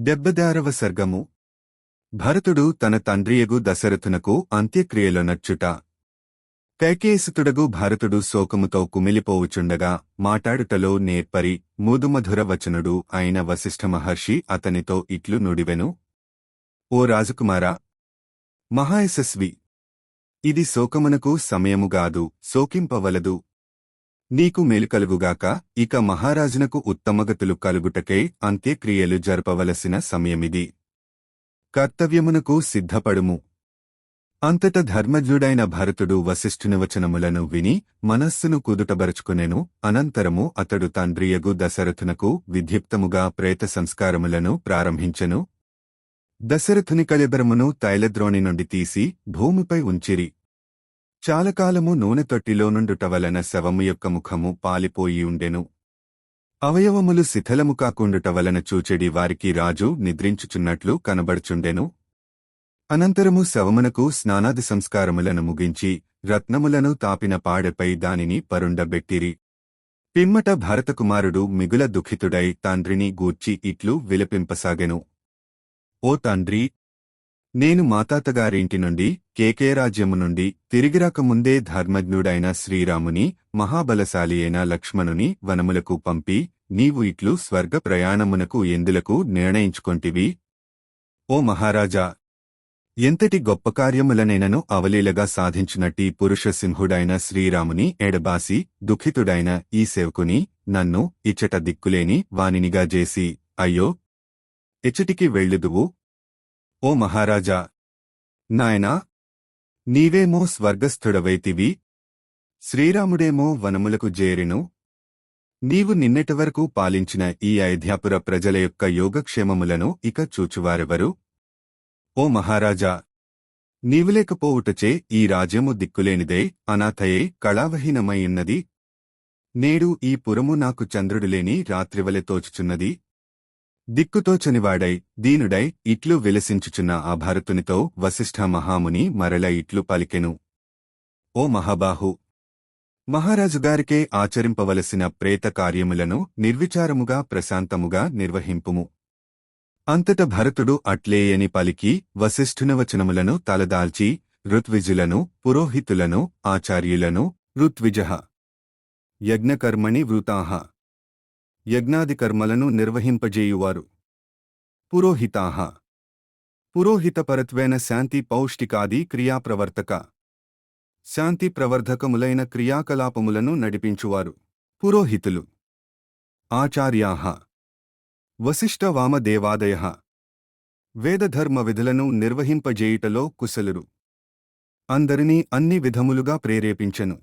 డెబ్బదారవ సర్గము. భరతుడు తన తండ్రియగు దశరథునకు అంత్యక్రియలొనర్చుట కైకేసుతుడగు భరతుడు శోకముతో కుమిలిపోవుచుండగా మాటాడుటలో నేర్పరి ముదుమధుర వచనుడు అయిన వశిష్ఠ మహర్షి అతనితో ఇట్లు నుడివెను. ఓ రాజకుమారా! మహాయశస్వి! ఇది శోకమునకు సమయముగాదు శోకింపవలదు. నీకు మేలు కలుగుగాక ఇక మహారాజునకు ఉత్తమగతులు కలుగుటకై అంత్యక్రియలు జరపవలసిన సమయమిది. కర్తవ్యమునకు సిద్ధపడుము. అంతట ధర్మజ్ఞుడైన భరతుడు వశిష్ఠుని వచనములను విని మనస్సును కుదుటబరుచుకునెను అనంతరము అతడు తండ్రియగు దశరథునకు విధ్యుక్తముగా ప్రేత సంస్కారములను ప్రారంభించెను. దశరథుని కళెబరమును తైలద్రోణి నుండి తీసి భూమిపై ఉంచిరి. చాలకాలము నూనె తొట్టిలోనుండుట వలన శవము యొక్క ముఖము పాలిపోయి ఉండెను. అవయవములు శిథలము కాకుండుట వలన చూచెడి వారికి రాజు నిద్రించుచున్నట్లు కనబడుచుండెను. అనంతరము శవమునకు స్నానాది సంస్కారములను ముగించి రత్నములను తాపిన పాడెపై దానిని పరుండబెట్టిరి. పిమ్మట భరతకుమారుడు మిగుల దుఃఖితుడై తండ్రిని గూర్చి ఇట్లు విలపింపసాగెను. ఓ తండ్రి! నేను మాతాతగారింటి నుండి కేకే రాజ్యము నుండి తిరిగిరాకముందే ధర్మజ్ఞుడైన శ్రీరాముని మహాబలశాలి అయిన లక్ష్మణుని వనములకు పంపి నీవు ఇట్లు స్వర్గ ప్రయాణమునకు ఎందులకు నిర్ణయించుకొంటివి? ఓ మహారాజా! ఎంతటి గొప్ప కార్యములనైనను అవలీలగా సాధించినట్టి పురుషసింహుడైన శ్రీరాముని ఎడబాసి దుఃఖితుడైన ఈ సేవకుని నన్ను ఇచ్చట దిక్కులేని వానినిగా చేసి అయ్యో! ఇచ్చటికి వెళ్ళుదువు? ఓ మహారాజా! నాయనా నీవేమో స్వర్గస్థుడవైతివి. శ్రీరాముడేమో వనములకు జేరిను నీవు నిన్నటివరకు పాలించిన ఈ అయోధ్యాపుర ప్రజల యొక్క యోగక్షేమములను ఇక చూచువారెవరు? ఓ మహారాజా! నీవులేకపోవుటచే ఈ రాజ్యము దిక్కులేనిదే అనాథయే కళావహీనమైయున్నది నేడు ఈ పురము నాకు చంద్రుడులేని రాత్రివలె తోచుచున్నది. దిక్కుతోచనివాడై దీనుడై ఇట్లు విలసించుచున్న ఆ భరతునితో వశిష్ఠ మహాముని మరల ఇట్లు పలికెను. ఓ మహాబాహు! మహారాజుగారికే ఆచరింపవలసిన ప్రేత కార్యములను నిర్విచారముగా ప్రశాంతముగా నిర్వహింపుము. అంతట భరతుడు అట్లేయని పలికి వశిష్ఠునవచనములను తలదాల్చి ఋత్విజులను పురోహితులను ఆచార్యులను ఋత్విజ యజ్ఞకర్మణి వృతాహ యజ్ఞాదికర్మలను నిర్వహింపజేయువారు. పురోహితాహ పురోహితపరత్వేన శాంతి పౌష్టికాది క్రియాప్రవర్తక. శాంతి ప్రవర్ధకములైన క్రియాకలాపములను నడిపించువారు. పురోహితులు. ఆచార్యాహ వశిష్ఠ వామదేవాదయ. వేదధర్మ విధులను నిర్వహింపజేయుటలో కుశలురు. అందరినీ అన్ని విధములుగా ప్రేరేపించెను.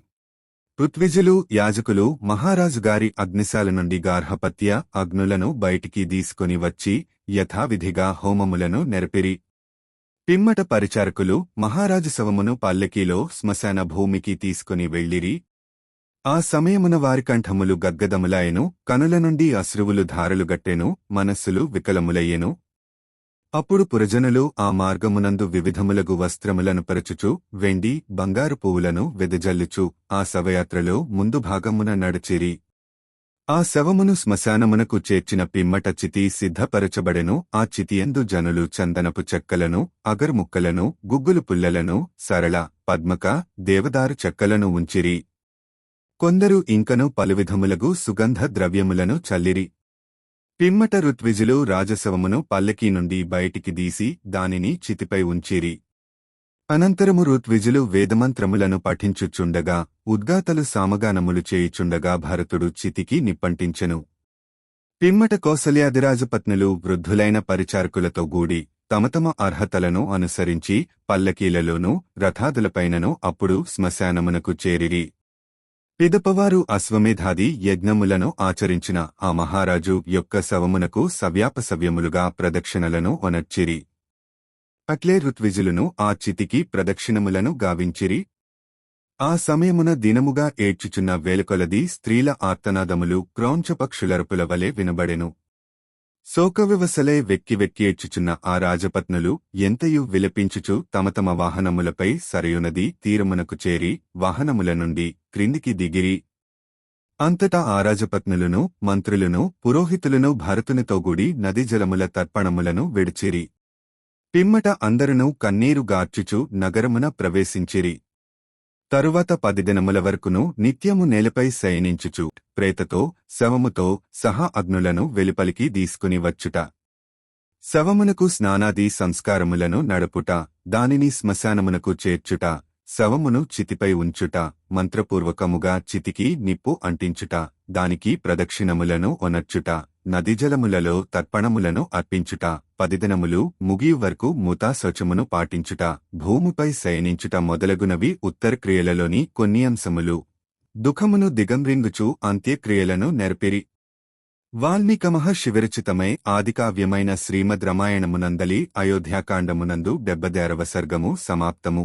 పృథ్విజులు యాజకులు మహారాజుగారి అగ్నిశాల నుండి గార్హపత్య అగ్నులను బయటికి తీసుకొని వచ్చి యథావిధిగా హోమములను నెరపిరి. పిమ్మట పరిచారకులు మహారాజు శవమును పల్లెకీలో శ్మశాన భూమికి తీసుకుని వెళ్ళిరి. ఆ సమయమున వారి కంఠములు గద్గదములాయెను కనుల నుండి అశ్రువులు ధారలుగట్టెను మనస్సులు వికలములయ్యెను అప్పుడు పురజనులు ఆ మార్గమునందు వివిధములగు వస్త్రములను పరచుచు వెండి బంగారు పువ్వులను వెదజల్లుచు ఆ శవయాత్రలో ముందు భాగమున నడచిరి. ఆ శవమును శ్మశానమునకు చేర్చిన పిమ్మట చితి సిద్ధపరచబడెను ఆ చితియందు జనులు చందనపు చెక్కలను అగర్ముక్కలను గుగ్గులు పుల్లలను సరళ పద్మక దేవదారు చెక్కలను ఉంచిరి. కొందరు ఇంకను పలువిధములగు సుగంధ ద్రవ్యములను చల్లిరి. పిమ్మట ఋత్విజులు రాజశవమును పల్లకీ నుండి బయటికి దీసి దానిని చితిపై ఉంచిరి. అనంతరము ఋత్విజులు వేదమంత్రములను పఠించుచుండగా ఉద్గాతలు సామగానములు చేయుచుండగా భరతుడు చితికి నిప్పంటించెను. పిమ్మట కౌసల్యాదిరాజపత్నులు వృద్ధులైన పరిచారకులతో గూడి తమతమ అర్హతలను అనుసరించి పల్లకీలలోనూ రథాదులపైనను అప్పుడు శ్మశానమునకు చేరిరి. పిదపవారు అశ్వమేధాది యజ్ఞములను ఆచరించిన ఆ మహారాజు యొక్క శవమునకు సవ్యాపసవ్యములుగా ప్రదక్షిణలను ఒనర్చిరి అట్లే ఋత్విజులను ఆ చితికి ప్రదక్షిణములను గావించిరి. ఆ సమయమున దినముగా ఏడ్చుచున్న వేలుకొలది స్త్రీల ఆర్తనాదములు క్రౌంచపక్షులరుపుల వలె వినబడెను. శోకవివసలే వెక్కి వెక్కి ఎచ్చుచున్న ఆ రాజపత్నులు ఎంతయు విలపించుచు తమ తమ వాహనములపై సరయునది తీరమునకు చేరి వాహనముల నుండి క్రిందికి దిగిరి. అంతటా ఆరాజపత్నులను మంత్రులను పురోహితులను భరతునితోగూడి నది జలముల తర్పణములను విడిచిరి. పిమ్మట అందరునూ కన్నీరు గార్చుచు నగరమున ప్రవేశించిరి. తరువాత పది దినముల వరకును నిత్యము నేలపై శయనించుచు ప్రేతతో శవముతో సహా అగ్నులను వెలుపలికి తీసుకుని వచ్చుట. శవమునకు స్నానాది సంస్కారములను నడుపుట దానిని శ్మశానమునకు చేర్చుట శవమును చితిపై ఉంచుట మంత్రపూర్వకముగా చితికి నిప్పు అంటించుట దానికి ప్రదక్షిణములను ఒనర్చుట. నదిజలములలో తర్పణములను అర్పించుట పదిదినములు ముగియు వరకు ముతాశోచమును పాటించుట భూమిపై శయనించుట మొదలగునవి ఉత్తరక్రియలలోని కొన్ని అంశములు. దుఃఖమును దిగంరింగుచు అంత్యక్రియలను నెరపిరి. వాల్మీకమః మహర్షివిరచితమై ఆదికావ్యమైన శ్రీమద్ రామాయణమునందలి అయోధ్యాకాండమునందు డెబ్బదేరవ సర్గము సమాప్తము.